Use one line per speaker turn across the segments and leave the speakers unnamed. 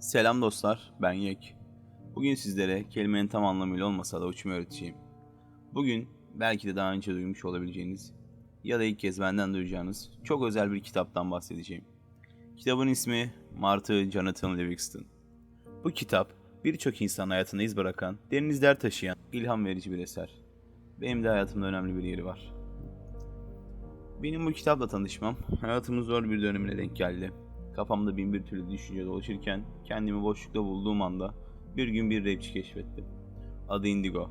Selam dostlar, ben Yek. Bugün sizlere kelimenin tam anlamıyla olmasa da uçma öğreteceğim. Bugün belki de daha önce duymuş olabileceğiniz ya da ilk kez benden duyacağınız çok özel bir kitaptan bahsedeceğim. Kitabın ismi Martı Jonathan Livingston. Bu kitap birçok insan hayatına iz bırakan, derin izler taşıyan, ilham verici bir eser. Benim de hayatımda önemli bir yeri var. Benim bu kitapla tanışmam hayatımın zor bir dönemine denk geldi. Kafamda bin bir türlü düşünce dolaşırken kendimi boşlukta bulduğum anda bir gün bir rapçi keşfettim. Adı Indigo.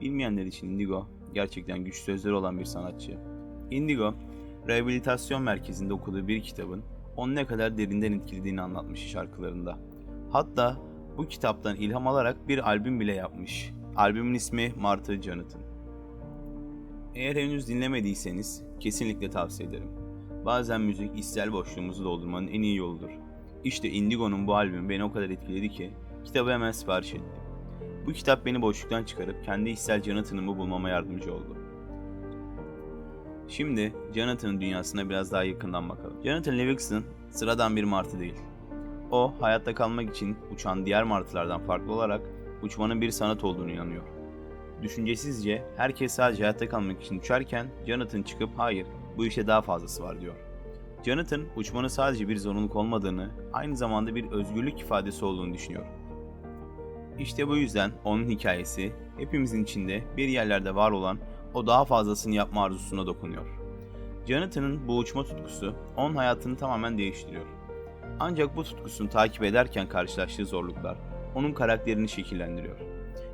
Bilmeyenler için Indigo gerçekten güç sözleri olan bir sanatçı. Indigo, rehabilitasyon merkezinde okuduğu bir kitabın onu ne kadar derinden etkilediğini anlatmış şarkılarında. Hatta bu kitaptan ilham alarak bir albüm bile yapmış. Albümün ismi Martha Jonathan. Eğer henüz dinlemediyseniz kesinlikle tavsiye ederim. Bazen müzik içsel boşluğumuzu doldurmanın en iyi yoludur. İşte Indigo'nun bu albümü beni o kadar etkiledi ki kitabı hemen sipariş ettim. Bu kitap beni boşluktan çıkarıp kendi içsel Jonathan'ımı bulmama yardımcı oldu. Şimdi Jonathan'ın dünyasına biraz daha yakından bakalım. Jonathan Livingston sıradan bir martı değil. O hayatta kalmak için uçan diğer martılardan farklı olarak uçmanın bir sanat olduğunu inanıyor. Düşüncesizce herkes sadece hayatta kalmak için uçarken Jonathan çıkıp hayır bu işe daha fazlası var diyor. Jonathan uçmanın sadece bir zorunluluk olmadığını, aynı zamanda bir özgürlük ifadesi olduğunu düşünüyor. İşte bu yüzden onun hikayesi hepimizin içinde bir yerlerde var olan o daha fazlasını yapma arzusuna dokunuyor. Jonathan'ın bu uçma tutkusu onun hayatını tamamen değiştiriyor. Ancak bu tutkusunu takip ederken karşılaştığı zorluklar onun karakterini şekillendiriyor.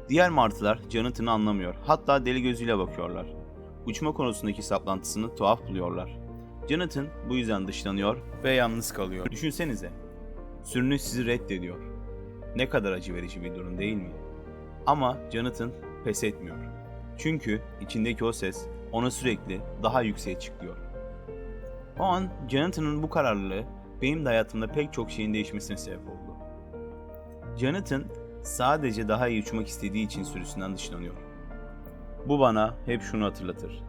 Diğer martılar Jonathan'ı anlamıyor, hatta deli gözüyle bakıyorlar. Uçma konusundaki saplantısını tuhaf buluyorlar. Jonathan bu yüzden dışlanıyor ve yalnız kalıyor. Düşünsenize, sürünüş sizi reddediyor. Ne kadar acı verici bir durum değil mi? Ama Jonathan pes etmiyor. Çünkü içindeki o ses ona sürekli daha yükseğe çıkıyor. O an Jonathan'ın bu kararlılığı benim de hayatımda pek çok şeyin değişmesine sebep oldu. Jonathan sadece daha iyi uçmak istediği için sürüsünden dışlanıyor. Bu bana hep şunu hatırlatır.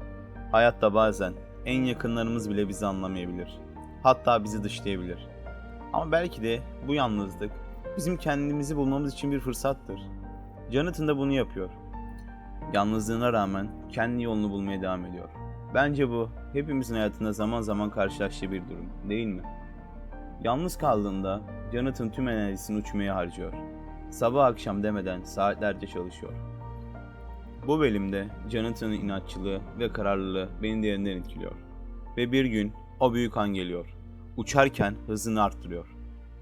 Hayatta bazen en yakınlarımız bile bizi anlamayabilir. Hatta bizi dışlayabilir. Ama belki de bu yalnızlık bizim kendimizi bulmamız için bir fırsattır. Jonathan da bunu yapıyor. Yalnızlığına rağmen kendi yolunu bulmaya devam ediyor. Bence bu hepimizin hayatında zaman zaman karşılaştığı bir durum, değil mi? Yalnız kaldığında Jonathan tüm enerjisini uçmaya harcıyor. Sabah akşam demeden saatlerce çalışıyor. Bu bölümde Jonathan'ın inatçılığı ve kararlılığı beni derinden etkiliyor. Ve bir gün o büyük an geliyor. Uçarken hızını arttırıyor.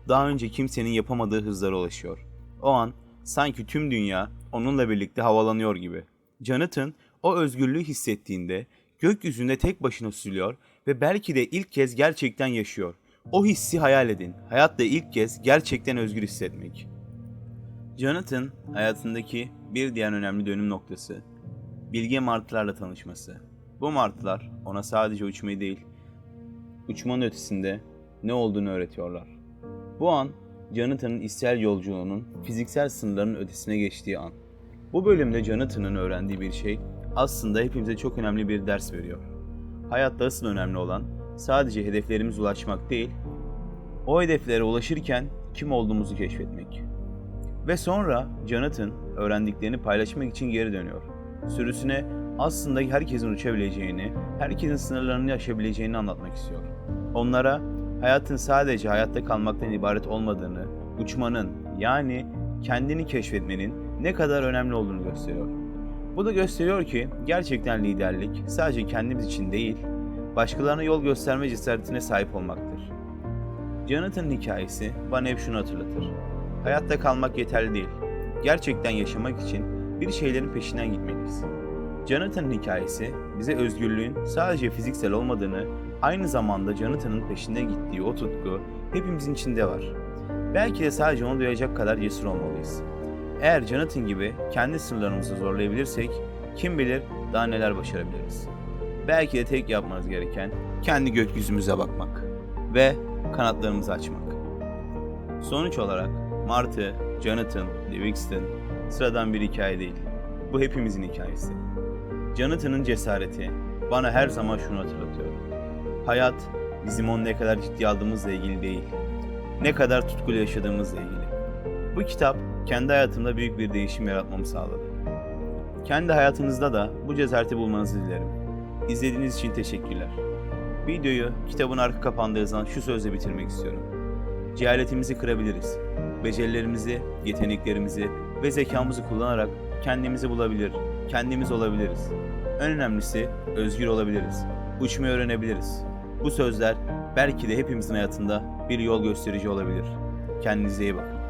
Daha önce kimsenin yapamadığı hızlara ulaşıyor. O an sanki tüm dünya onunla birlikte havalanıyor gibi. Jonathan o özgürlüğü hissettiğinde gökyüzünde tek başına süzülüyor ve belki de ilk kez gerçekten yaşıyor. O hissi hayal edin. Hayatta ilk kez gerçekten özgür hissetmek. Jonathan hayatındaki bir diğer önemli dönüm noktası bilge martılarla tanışması. Bu martılar ona sadece uçmayı değil, uçmanın ötesinde ne olduğunu öğretiyorlar. Bu an Jonathan'ın içsel yolculuğunun fiziksel sınırların ötesine geçtiği an. Bu bölümde Jonathan'ın öğrendiği bir şey aslında hepimize çok önemli bir ders veriyor. Hayatta asıl önemli olan sadece hedeflerimize ulaşmak değil, o hedeflere ulaşırken kim olduğumuzu keşfetmek. Ve sonra Jonathan öğrendiklerini paylaşmak için geri dönüyor. Sürüsüne aslında herkesin uçabileceğini, herkesin sınırlarını aşabileceğini anlatmak istiyor. Onlara hayatın sadece hayatta kalmaktan ibaret olmadığını, uçmanın yani kendini keşfetmenin ne kadar önemli olduğunu gösteriyor. Bu da gösteriyor ki gerçekten liderlik sadece kendimiz için değil, başkalarına yol gösterme cesaretine sahip olmaktır. Jonathan'ın hikayesi bana hep şunu hatırlatır. Hayatta kalmak yeterli değil. Gerçekten yaşamak için bir şeylerin peşinden gitmeliyiz. Jonathan'ın hikayesi bize özgürlüğün sadece fiziksel olmadığını, aynı zamanda Jonathan'ın peşinden gittiği o tutku hepimizin içinde var. Belki de sadece onu duyacak kadar cesur olmalıyız. Eğer Jonathan gibi kendi sınırlarımızı zorlayabilirsek kim bilir daha neler başarabiliriz. Belki de tek yapmanız gereken kendi gökyüzümüze bakmak ve kanatlarımızı açmak. Sonuç olarak Marty, Jonathan, Livingston sıradan bir hikaye değil. Bu hepimizin hikayesi. Jonathan'ın cesareti bana her zaman şunu hatırlatıyor. Hayat bizim onu ne kadar ciddi aldığımızla ilgili değil, ne kadar tutkulu yaşadığımızla ilgili. Bu kitap kendi hayatımda büyük bir değişim yaratmamı sağladı. Kendi hayatınızda da bu cesareti bulmanızı dilerim. İzlediğiniz için teşekkürler. Videoyu kitabın arka kapağında yazan şu sözle bitirmek istiyorum. Cehaletimizi kırabiliriz. Becerilerimizi, yeteneklerimizi ve zekamızı kullanarak kendimizi bulabilir, kendimiz olabiliriz. En önemlisi özgür olabiliriz. Uçmayı öğrenebiliriz. Bu sözler belki de hepimizin hayatında bir yol gösterici olabilir. Kendinize iyi bakın.